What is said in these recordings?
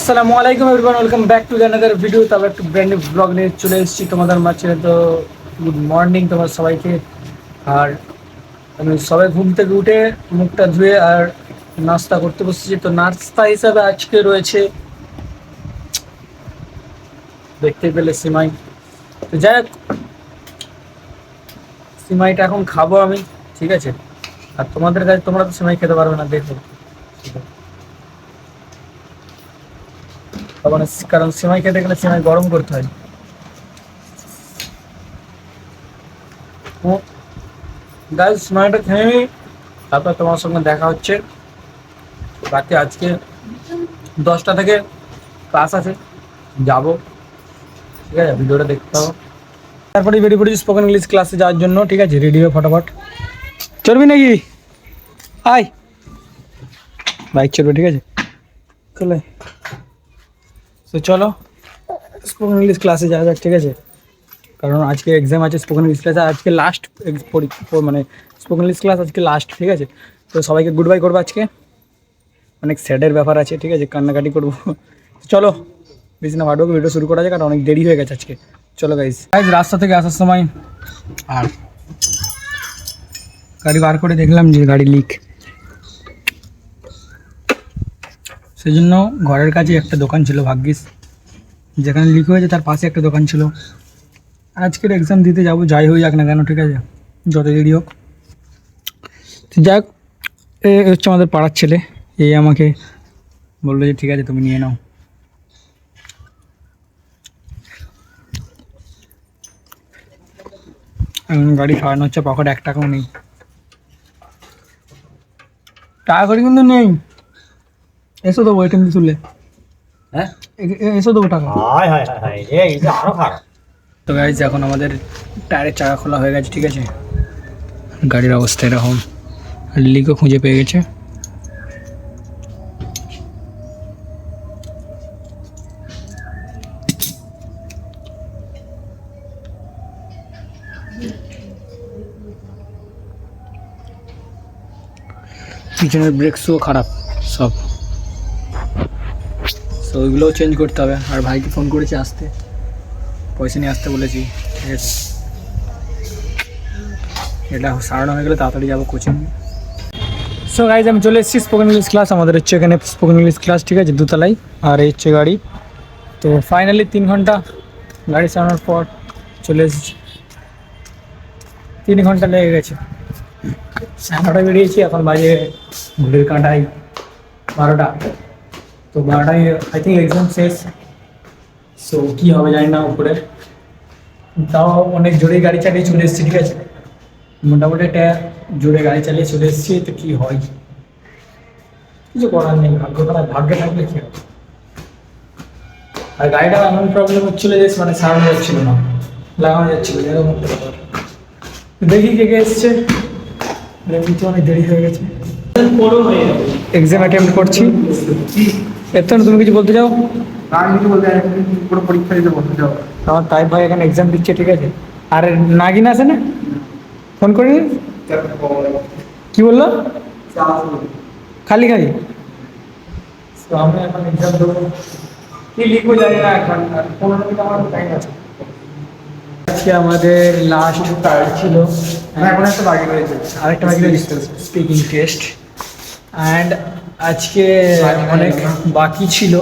আসসালামু আলাইকুম everyone welcome back to another video তারপর একটু ব্র্যান্ড ব্লগ নিয়ে চলে এসেছি তোমাদের মাঝে। তো গুড মর্নিং তোমার সবাইকে। আর আমি সবাই ঘুম থেকে উঠে মুখটা ধুয়ে আর নাস্তা করতে বসেছি। তো নাস্তা হিসাবে আজকে রয়েছে, দেখতে পেলে সিমাই। তো যাই হোক, সিমাইটা এখন খাব আমি, ঠিক আছে? আর তোমাদের কাছে, তোমরা তো সিমাই খেতে পারবে না, দেখো। তখন কারণ সিমাই খেতে গেলে সিমাই গরম করতে হয়। গাইজ সিমাইটা খেয়ে নিই তারপর তোমার সঙ্গে দেখা হচ্ছে। রাতে আজকে দশটা থেকে ক্লাস আছে। যাব। ঠিক আছে, ভিডিওটা দেখতে হবে। তারপরে বেরিয়ে পড়েছি স্পোকেন ইংলিশ ক্লাসে যাওয়ার জন্য, ঠিক আছে রেডি হয়ে ফটাফট। চলবি নাকি? আয়। বাইক চলবে ঠিক আছে? চলে। তো চলো স্পোকেন ইংলিশ ক্লাসে যাওয়া যাক, ঠিক আছে? কারণ আজকে এক্সাম আছে স্পোকেন ইংলিশ ক্লাসে আজকে লাস্ট মানে স্পোকেন ইংলিশ ক্লাস আজকে লাস্ট ঠিক আছে? তো সবাইকে গুড বাই করব আজকে। অনেক স্যাডের ব্যাপার আছে, ঠিক আছে? কান্নাকাটি করব। চলো, বেশি না ভাটবো ভিডিও শুরু করা যায় কারণ অনেক দেরি হয়ে গেছে আজকে। চলো গাইজ গাইজ রাস্তা থেকে আসার সময় আর গাড়ি বার করে দেখলাম যে গাড়ি লিক সেই জন্য ঘরের কাছে একটা দোকান ছিল ভাগ্যিস। যেখানে লিক হয়েছে তার পাশে একটা দোকান ছিল। আজকের এক্সাম দিতে যাব, যাই হয়ে যাক না কেন, ঠিক আছে? যত দেরি হোক। যাক, এ হচ্ছে আমাদের পাড়ার ছেলে। এই আমাকে বলল যে, ঠিক আছে, তুমি নিয়ে নাও। এখন গাড়ি সারানো হচ্ছে, পকেট এক টাকাও নেই। টাকা করে কিন্তু নেই। এসো দেবো এটিএম দিয়ে তুললে হ্যাঁ? এসো দেবো টাকা। হায় হায় হায় রে এটা আরও খারাপ। তো গাইজ এখন আমাদের টায়ারের চাকা খোলা হয়ে গেছে ঠিক আছে? গাড়ির অবস্থা এরকম। লিকও খুঁজে পেয়ে গেছে। পিছনের ব্রেকসও খারাপ সব। তো ওইগুলোও চেঞ্জ করতে হবে। আর ভাইকে ফোন করেছি আসতে। পয়সা নিয়ে আসতে বলেছি। ঠিক আছে এটা সারানো হয়ে গেলে তাড়াতাড়ি যাব কোচিং সো গাইজ আমি চলে এসেছি স্পোকেন ইংলিশ ক্লাস আমাদের হচ্ছে এখানে স্পোকেন ইংলিশ ক্লাস ঠিক আছে? দুতলায়। আর এই হচ্ছে গাড়ি। তো ফাইনালি তিন ঘণ্টা গাড়ি চালানোর পর চলে এসেছি। তিন ঘণ্টা লেগে গেছে। সাড়ে নটায় বেরিয়েছি। এখন বাজে ঘুরের কাঁটায় বারোটা। তো বারোটায় আই থিঙ্ক এক্সাম শেষ সো কী হবে জানি না উপরে। তাও অনেক জোরে গাড়ি চালিয়ে চলে এসেছি ঠিক আছে? মোটামুটি একটা জোরে গাড়ি চালিয়ে চলে এসেছি তো কী হয়? কিছু করার নেই ভাগ্য খারাপ ভাগ্যে থাকলে কী হবে? আর গাড়িটা এমন প্রবলেম হচ্ছিল যে মানে সারানো যাচ্ছিল না লাগানো যাচ্ছিল এরকম একটা ব্যাপার। দেখি কে কে এসছে। এমনিতে অনেক দেরি হয়ে গেছে। এক্সাম অ্যাটেম্প করছি। এর তো তুমি কিছু বলতে চাও? আমি কিছু বলতে চাই পুরো পরীক্ষা দিতে যাও আমার তাই ভাই এখানে এক্সাম দিচ্ছে ঠিক আছে। আর নাগিন আছে না? ফোন করি কি বলল? খালি খালি। তো আমি এখন এক্সাম দেবো। কি লিখব জানি না এখন। পনেরো মিনিট আমার টাইম আছে। আজকে আমাদের লাস্ট টায়ার ছিল। এখন একটা বাকি রয়েছে। আরেকটা বাকি রয়েছে। স্পিকিং টেস্ট অ্যান্ড আজকে অনেক বাকি ছিল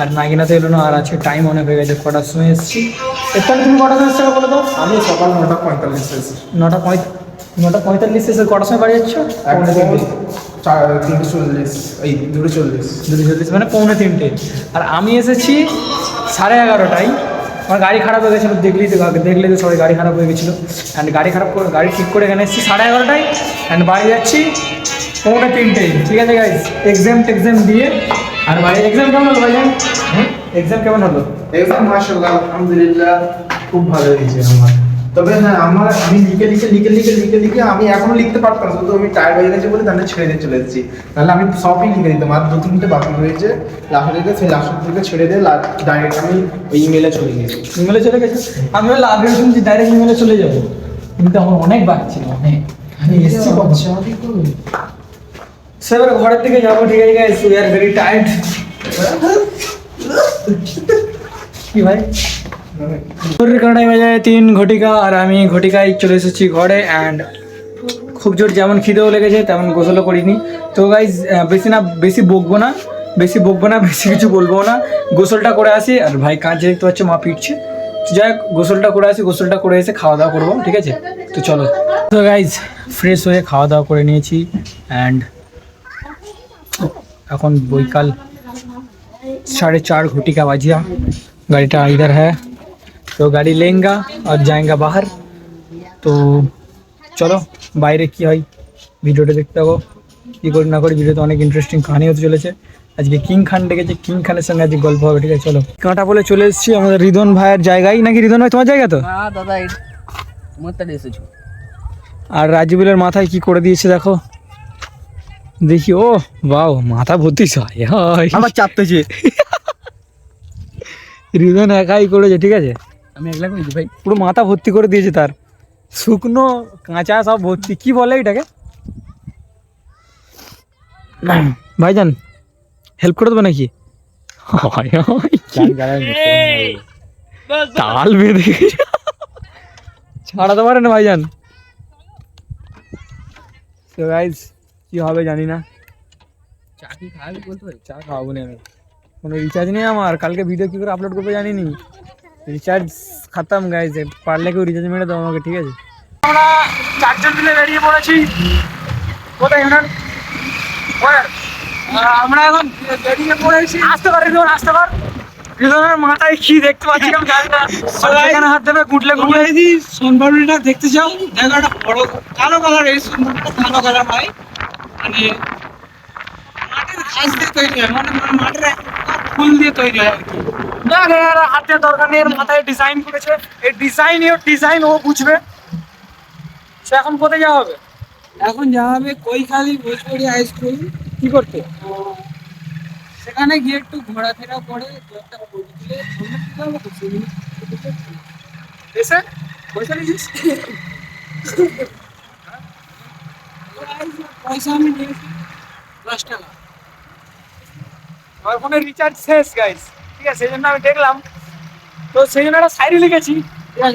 আর নাগিনাতে এলো না আর আজকে টাইম অনেক হয়ে গেছে কটার সময় এসেছি? এরপরে তুমি কটার সময় এসছো বলো তো? আমি সকাল নটা পঁয়তাল্লিশ এসেছি। নটা পঁয় নটা পঁয়তাল্লিশ এসে কটার সময় বাড়ি যাচ্ছ? তিনটে। চল্লিশ এই দুটো চল্লিশ। দুটো চল্লিশ মানে পৌনে তিনটে। আর আমি এসেছি সাড়ে এগারোটায়। আমার গাড়ি খারাপ হয়ে গেছিল দেখলেই তো দেখলেই তো সবাই গাড়ি খারাপ হয়ে গেছিল। অ্যান্ড গাড়ি খারাপ করে গাড়ি ঠিক করে এখানে এসেছি সাড়ে এগারোটায়। অ্যান্ড বাড়ি যাচ্ছি পৌনে তিনটে ঠিক আছে গাইজ এক্সাম টেক্সাম দিয়ে আর বাড়ি এক্সাম কেমন হলো ভাইজান এক্সাম কেমন হলো এক্সাম মাসাল্লাহ আলহামদুলিল্লাহ খুব ভালো হয়েছে আমার তবে হ্যাঁ আমার আমি লিখে লিখে লিখে লিখে লিখে লিখে আমি এখনও লিখতে পারতাম না, শুধু আমি টায়ার হয়ে গেছে বলে তাহলে ছেড়ে দিয়ে চলে এসেছি তাহলে আমি সবই লিখে দিতাম আর দু তিনটে বাকি রয়েছে লাস্টের দিকে সেই লাস্টের দিকে ছেড়ে দিয়ে ডাইরেক্ট আমি ওই ইমেলে চলে গেছি ইমেলে চলে গেছে আমি আগে শুনছি ডাইরেক্ট ইমেলে চলে যাব কিন্তু আমার অনেক বাকি ছিল অনেক আমি এসেছি সে এবার ঘরের দিকে যাব, ঠিক আছে guys we are very tired কি ভাই? ঘড়ির কাঁটায় বাজে তিন ঘটিকা আর আমি ঘটিকায় চলে এসেছি ঘরে অ্যান্ড খুব জোর যেমন খিদেও লেগেছে, তেমন গোসলও করিনি। তো গাইজ বেশি না, বেশি বকবো না, বেশি বকবো না, বেশি কিছু বলব না। গোসলটা করে আসি, আর ভাই কাঁচে দেখতে পাচ্ছ, মা পিটছে। যাই হোক, গোসলটা করে আসি, গোসলটা করে এসে খাওয়া দাওয়া করব, ঠিক আছে? তো চলো। তো গাইজ ফ্রেশ হয়ে খাওয়া দাওয়া করে নিয়েছি অ্যান্ড এখন বৈকাল সাড়ে চার ঘটিকা বাজিয়া গাড়িটা ইধার হ্যাঁ। তো গাড়ি লেঙ্গা আর যায়গা বাহার। তো চলো বাইরে কি হয় ভিডিওটা দেখতে হব কী করি না করি ভিডিওতে অনেক ইন্টারেস্টিং কাহানি হতে চলেছে। আজকে কিং খান ডেকেছে কিং খানের সঙ্গে আজকে গল্প হবে ঠিক আছে? চলো। কাঁটা বলে চলে এসেছি আমাদের রিদন ভাইয়ের জায়গায়। নাকি রিদন ভাই তোমার জায়গা তো? দাদা আর রাজিবুলের মাথায় কি করে দিয়েছে দেখো। দেখি ও বাও মাথা ভর্তি হয়। আমার চাপতেছে। রিদন একাই করেছে ঠিক আছে? আমি একলা করেছি ভাই পুরো মাথা ভর্তি করে দিয়েছে তার। শুকনো কাঁচা সব ভর্তি কি বলে এটাকে? ভাইজান হেল্প করে দেবে নাকি? তাল বেঁধে ছাড়াতে পারে না ভাইজান। তো গাইজ কি হবে জানি না। চা কি খাবি বলতে ভাই চা খাওয়াবো না আমি। কোনো রিচার্জ নেই আমার। কালকে ভিডিও কী করে আপলোড করব জানি নি রিচার্জ খাতাম গাইজ পারলে কেউ রিচার্জ মেরে দাও আমাকে ঠিক আছে? আমরা চারজন মিলে বেরিয়ে পড়েছি। কোথায় ইমরান আমরা এখন বেরিয়ে পড়েছি। আসতে পার রিদন আসতে পার। মাথায় কি দেখতে পাচ্ছি এখানে হাত দেবে গুটলে গুটলে। যদি সোনপাপড়িটা দেখতে চাও? দেখো একটা বড় কালো কালার এই সোনপাপড়িটা কালো কালার হয়। মানে মাটির ঘাস দিয়ে তৈরি হয় মানে মাটির ফুল দিয়ে তৈরি হয় আর কি। না এর হাতে দরকার নেই এর মাথায় ডিজাইন করেছে। এই ডিজাইন এর ডিজাইন ও বুঝবে। সে এখন কোথায় যাওয়া হবে? এখন যা হবে কৈখালি ভোজপুরি হাই স্কুল কি করতে? সেখানে গিয়ে একটু ঘোরাফেরা করে একটা এসে পয়সা নিয়েছিস পয়সা আমি নিয়েছি দশ টাকা। আমার ফোনে রিচার্জ শেষ গাইস ঠিক আছে সেই জন্য আমি দেখলাম। তো সেই জন্য একটা সাইডে লিখেছি।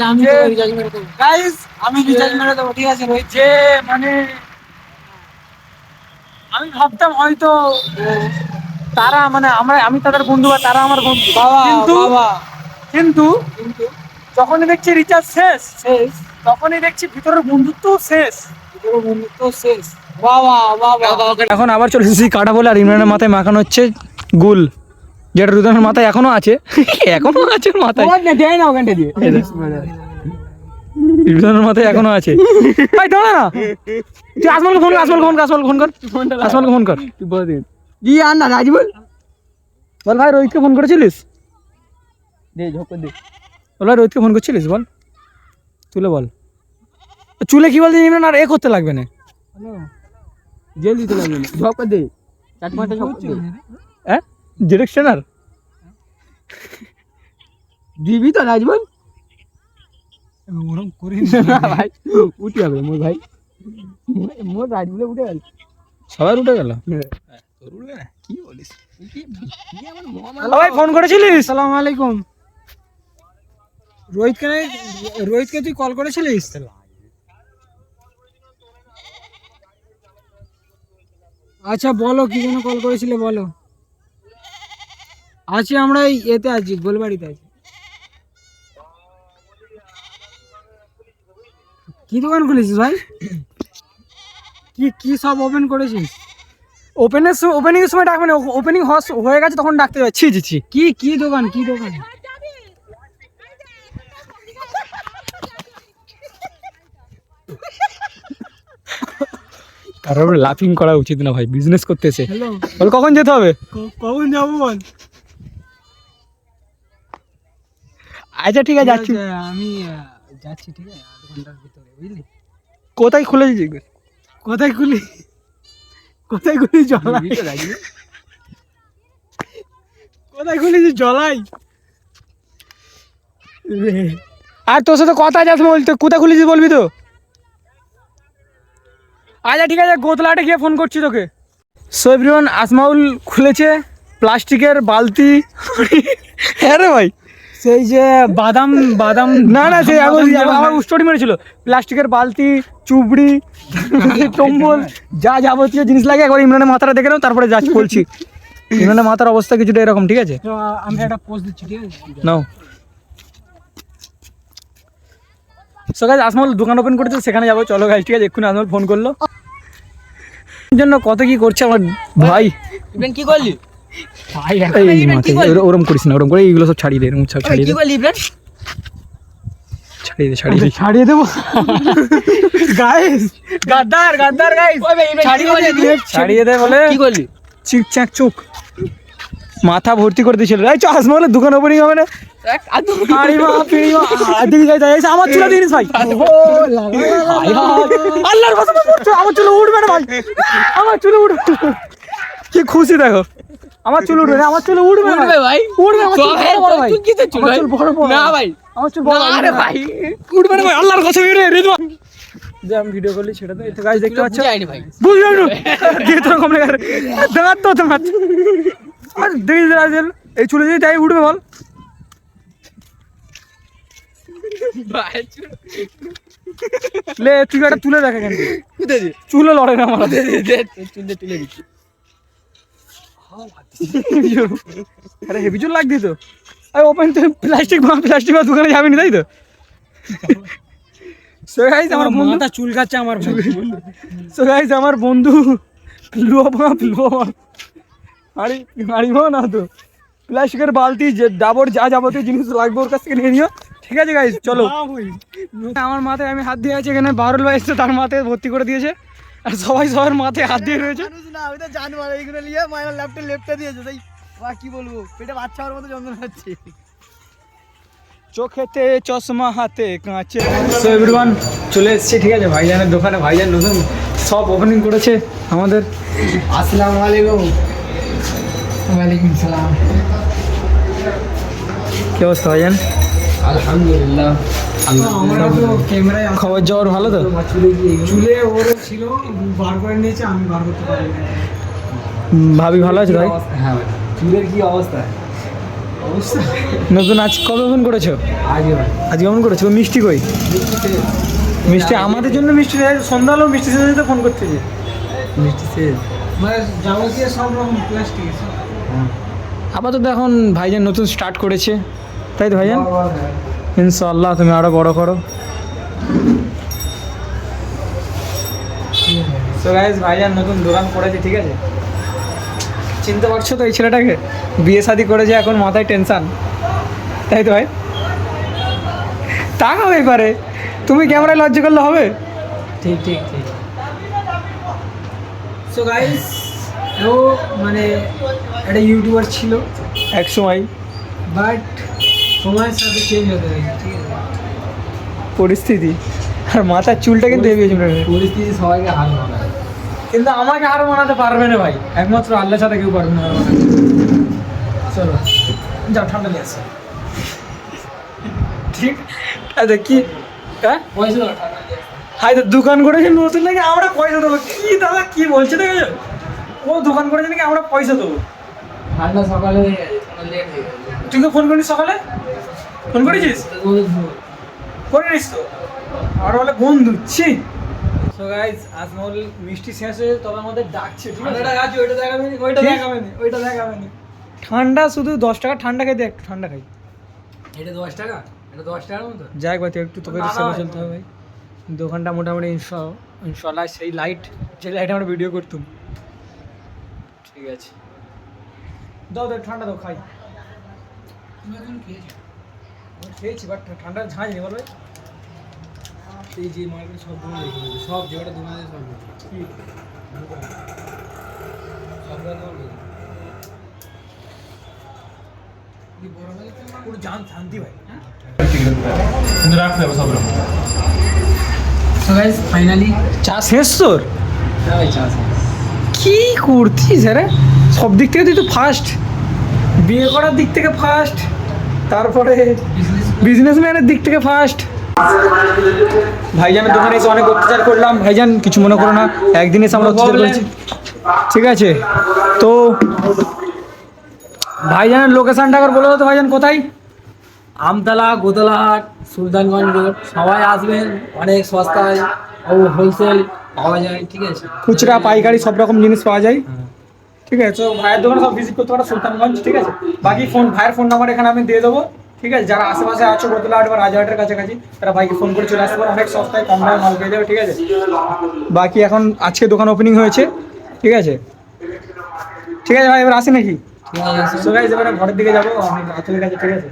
আমি রিচার্জ মেরে দেবো। গাইস আমি রিচার্জ মেরে দেবো ঠিক আছে রোহিত যে মানে আমি ভাবতাম হয়তো তারা মানে আমরা আমি তাদের বন্ধু বা তারা আমার বন্ধু। বাবা কিন্তু বাবা। কিন্তু কিন্তু? যখনই দেখছি রিচার্জ শেষ শেষ? তখনই দেখছি ভিতরের বন্ধুত্ব শেষ। পুরো বন্ধুত্ব শেষ। এখন আবার চলে এসেছি কাটা বলে আর ইমরানের মাথায় মাখানো হচ্ছে গুল। যেটা রুদনের মাথায় এখনও আছে। এখনও আছে মাথায়। রুদনের মাথায় এখনও আছে। ভাই দাঁড়া। না তুই আসমানকে ফোন কর আসমানকে ফোন কর আসমানকে ফোন কর। আসমানকে ফোন কর। তুই বল দিন। কি আর না রাজি বল। বল ভাই রোহিতকে ফোন করেছিলিস? দে ঝোঁক দে। বল ভাই রোহিতকে ফোন করছিলিস? বল। তুলে বল। চুলে কি বলছিস ইমরান? আর এ করতে লাগবে না। জেল দিতে লাগবে না। ঝোঁক দে। চাট মারতে সব দে। হ্যাঁ? ডিরেকশনার? দিবি তো রাজ বল ওরম করি না। ভাই উঠে যাবে মোর ভাই। মোর- মোর রাজ বলে উঠে গেল। সবাই উঠে গেল? কি বলিস? ভাই ফোন করেছিলিস? আসসালামু আলাইকুম। রোহিতকে রোহিতকে তুই কল করেছিলিস? আচ্ছা বলো কি জন্য কল করেছিলে বলো। আছি আমরা এই এতে আছি গোলবাড়িতে আছি। কি দোকান খুলেছিস ভাই? কি কি সব ওপেন করেছিস? ওপেনের ওপেনিং এর সময় ডাকবে না ওপেনিং হয়ে গেছে তখন ডাকতে যাচ্ছি ছি ছি। কি কি দোকান কি দোকান? কারোর লাফিং করা উচিত না ভাই বিজনেস করতেছে। বল কখন যেতে হবে? কখন যাব বল? আচ্ছা ঠিক আছে যাচ্ছি। আমি যাচ্ছি ঠিক আছে আধ ঘণ্টার ভিতরে বুঝলি? কোথায় খুলেছি কোথায় খুলি? কোথায় খুলি জলাই কোথায় খুলেছি জলাই আর তোর সাথে কথা আছে বলতে কোথায় খুলেছিস বলবি তো? আচ্ছা ঠিক আছে গোতলাটে গিয়ে ফোন করছি তোকে। সো এভরিওয়ান আসমাউল খুলেছে প্লাস্টিকের বালতি। হ্যাঁ রে ভাই। সেই যে বাদাম বাদাম না না সেই আমার-। স্টোরি মেরেছিল। প্লাস্টিকের বালতি চুবড়ি কম্বল যা যাবতীয় জিনিস লাগে একবার ইমরানের মাথাটা দেখে নাও তারপরে যাচ্ছি বলছি। ইমরানের মাথার অবস্থা কিছুটা এরকম ঠিক আছে? আমি একটা পোস্ট দিচ্ছি ঠিক আছে? নাও। সো গাইজ আসমল দোকান ওপেন করেছে সেখানে যাব। চলো গাইজ ঠিক আছে এক্ষুনি আসমল ফোন করল। জন্য কত কি করছে আমার ভাই? ইব্রাহিম কি করলি? ভাই ওরম করিস না ওরম করে এইগুলো সব ছাড়িয়ে দে সব ছাড়িয়ে কি দে। করলি ইব্রাহিম ছাড়িয়ে দে ছাড়িয়ে দে। ছাড়িয়ে দেবো? গাইস গাদ্দার গাদ্দার গাইস ছাড়িয়ে দে ছাড়িয়ে দে বলে। কি করলি? চিক চাক চুক। মাথা ভর্তি করে দিয়েছিল। এই চ আসমলে দোকান ওপেনিং হবে না? আমার চুলা দিনিস ভাই। ও লাগা হাই হাই আল্লাহর আমার চুল- উঠবে না ভাই। আমার চুল উঠবে কি খুশি দেখো। আমার চুল উঠবে আমার চুল উঠবে ভাই। উঠবে আমার চুল বড় বড় ভাই। আমার ভাই? চুল বড় বড় না ভাই। আমার চুল বড় না ভাই। উঠবে না ভাই আল্লাহর কসম রে রিদওয়ান যে আমি ভিডিও করলি সেটা তো এই তো গাইস দেখতে পাচ্ছ? বুঝলাম না দিয়ে তোর কমনে দাঁত তো তোমার। আর দেখি রাজেল এই চুলে যদি তাই উঠবে বল। লে তুই একটা তুলে দেখা কেন চুলে লড়ে না আমার। চুল তুলে দিচ্ছি। আরে হেভি চুল তো। আরে ওপেন তো প্লাস্টিক প্লাস্টিক দোকানে যাবি না তাই তো? সো গাইস আমার বন্ধু মাথা চুল কাচ্ছে আমার সো গাইস আমার বন্ধু লো বাপ আরে আরিব না তো। প্লাস্টিকের বালতি যে ডাবর যা যাবতীয় জিনিস লাগবে ওর কাছ থেকে নিয়ে নিও। ঠিক আছে গাইস চলো। আমার মাথায় আমি হাত দিয়ে আছি এখানে বারুল ভাই এসছে তার মাথায় ভর্তি করে দিয়েছে। আর সবাই সবার মাথায় হাত দিয়ে রয়েছে। না আমি তো জানবার এইগুলো নিয়ে মায়ের ল্যাপটপ লেপটে দিয়েছে তাই বা কি বলব পেটে বাচ্চা হওয়ার মতো যন্ত্রণা হচ্ছে। চোখেতে চশমা হাতে কাঁচে সো এভরিওয়ান চলে এসেছে ঠিক আছে ভাইজানের দোকানে। ভাইজান নতুন সব ওপেনিং করেছে আমাদের। আসসালামু আলাইকুম। ওয়ালাইকুম সালাম। কি অবস্থা ভাইজান? আলহামদুলিল্লাহ। খবর ভালো তো? চুলে ওর ছিল বার করে নিয়েছে আমি বার করতে পারিনি। ভাবি ভালো আছে ভাই? হ্যাঁ চুলের কি অবস্থা? অবস্থা। নতুন আজ কবে ওপেন করেছ? ভাই। আজকে করেছ? ও মিষ্টি কই? মিষ্টি আমাদের জন্য মিষ্টি সন্ধ্যা হলো মিষ্টি শেষ হতে ফোন করতে যে মিষ্টি শেষ মানে যাবতীয় সব রকম প্লাস্টিক আপাতত এখন ভাইজান নতুন স্টার্ট করেছে। তাই তো ভাইজান? ইনশাআল্লাহ তুমি আরও বড় করো। সো গাইস ভাইজান নতুন দোকান করেছে ঠিক আছে? চিনতে পারছ তো এই ছেলেটাকে? বিয়ে শাদি করেছে এখন মাথায় টেনশন তাই তো ভাই? টাকা এবারে। তুমি ক্যামেরায় লজ্জা করলে হবে? ঠিক ঠিক ঠিক। সো গাইস ও মানে একটা ইউটিউবার ছিল। এক সময় বাট সময়ের সাথে চেঞ্জ হতে ঠিক আছে? পরিস্থিতি। আর মাথার চুলটা কিন্তু হেভি পরিস্থিতি সবাইকে হার মানায়। কিন্তু আমাকে হার মানাতে পারবে না ভাই। একমাত্র আল্লাহ ছাড়া কেউ পারবে না চলো যাও ঠান্ডা নিয়ে আসো। ঠিক? আচ্ছা কি? হ্যাঁ? পয়সা দাও টাকা হাই তো দোকান করেছে নতুন নাকি? আমরা পয়সা দেবো। কি দাদা কি বলছে দেখেছ? ও দোকান করেছে নাকি আমরা পয়সা দেবো? ঠান্ডা সকালে লেট হয়ে তুই তো ফোন করিস সকালে? ফোন করেছিস? করে নিস তো। আর বলে বন্ধু ছি। সো গাইস আজমল মিষ্টি শেষ হয়ে তবে আমাদের ডাকছে ঠিক আছে? ঠান্ডাটা আছে ওইটা দেখাবে নি ওইটা? দেখাবে নি ওইটা দেখাবে নি ঠান্ডা শুধু দশ টাকা ঠান্ডা খাই দে একটু ঠান্ডা খাই। এটা দশ টাকা? এটা দশ টাকার মতো? যাই ভাই একটু তোকে সেবা চলতে হবে। ভাই দোকানটা মোটামুটি ইনশা- ইনশাল্লাহ সেই লাইট যে লাইট আমরা ভিডিও করতাম। ঠিক আছে। দাও দাও ঠান্ডা দাও খাই। তুমি এখন খেয়েছো আমি খেয়েছি বাট ঠান্ডা ঝাঁঝ নেই বলো। এই যে মার্কেট সব দোকান দেখে নেবে সব যেটা দোকান আছে সব দেখে কি? সব দোকান দেখে কি বড় ভাই তোমার পুরো জান শান্তি ভাই। হ্যাঁ? সো গাইস ফাইনালি চা শেষ তোর? না ভাই চান্স কি করছিস? আরে, সব দিক থেকে তুই তো ফার্স্ট বিয়ে করার দিক থেকে ফার্স্ট তারপরে বিজনেসম্যানের দিক থেকে ফার্স্ট ভাইজানের দোকানে এসে অনেক অত্যাচার করলাম। ভাইজান, কিছু মনে করো না, একদিন এসে আমরা অত্যাচার করেছি। ঠিক আছে? তো ভাইজানের লোকেশনটা একবার বলে তো, ভাইজান, কোথায়? আমতলা গোদলাহাট সুলতানগঞ্জ রোড সবাই আসবেন, অনেক সস্তায়, ও হোলসেল পাওয়া যায় ঠিক আছে? খুচরা পাইকারি সব রকম জিনিস পাওয়া যায়। ঠিক আছে তো ভাইয়ের দোকানে সব ভিজিট করতে পারো সুলতানগঞ্জ ঠিক আছে? বাকি ফোন ভাইয়ের ফোন নাম্বার এখানে আমি দিয়ে দেবো ঠিক আছে? যারা আশেপাশে আছো বদলাহাট বা রাজাহাটের কাছাকাছি তারা ভাইকে ফোন করে চলে আসতে পারো। অনেক সস্তায় কম দামে মাল পেয়ে যাবে ঠিক আছে? বাকি এখন আজকে দোকান ওপেনিং হয়েছে ঠিক আছে? ঠিক আছে ভাই এবার আসি নাকি? এবারে ঘরের দিকে যাব কাছে ঠিক আছে?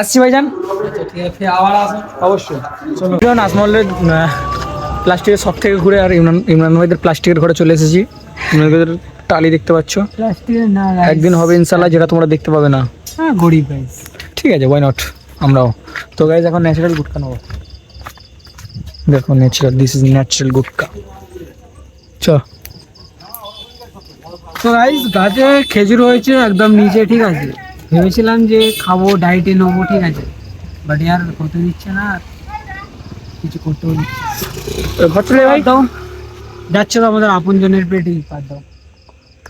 আসছি ভাইজান? আচ্ছা, ঠিক আছে ফের আবার আসুন। অবশ্যই। চলো নাজমহলের প্লাস্টিকের সব থেকে ঘুরে আর ইমরান ইমরান ভাইদের প্লাস্টিকের ঘরে চলে এসেছি। ইমরান ভাইদের টালি দেখতে পাচ্ছ? প্লাস্টিকের না একদিন হবে ইনশাল্লাহ যেটা তোমরা দেখতে পাবে না। হ্যাঁ গরিব ঠিক আছে ওয়াই নট আমরাও। তো গাইজ এখন ন্যাচারাল গুটকা নেব। দেখো natural this is natural gutka. চ। তো গাইস গাছে খেজুর হয়েছে একদম নিচে ঠিক আছে। ভেবেছিলাম যে খাব ডায়েটে নেব ঠিক আছে। বাট ইয়ার করতে দিচ্ছে না। আর কিছু না। ঘর চলে ভাই দাও যাচ্ছে তো আমাদের আপনজনের পেটেই পার দাও।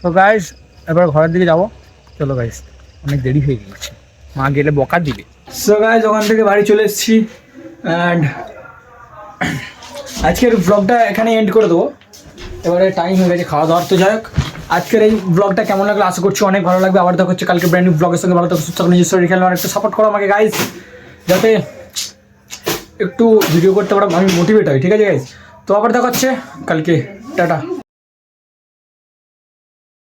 তো গাইজ এবার ঘরের দিকে যাব। চলো গাইস অনেক দেরি হয়ে গেছে মা গেলে বকা দিবে। সো গাইজ ওখান থেকে বাড়ি চলে এসেছি। অ্যান্ড আজকের ব্লগটা এখানে এন্ড করে দেবো। এবারে টাইম হয়ে গেছে খাওয়া দাওয়ার তো যাই হোক। আজকের এই ব্লগটা কেমন লাগল আশা করছি অনেক ভালো লাগবে। আবার দেখা হচ্ছে কালকে ব্র্যান্ড নিউ ব্লগের সঙ্গে। ভালো থাকো সুস্থ নিজের শরীর খেলে একটু সাপোর্ট করো আমাকে গাইজ যাতে একটু ভিডিও করতে পারলাম আমি মোটিভেট হই, ঠিক আছে গাইজ তো আবার দেখা হচ্ছে কালকে, টাটা।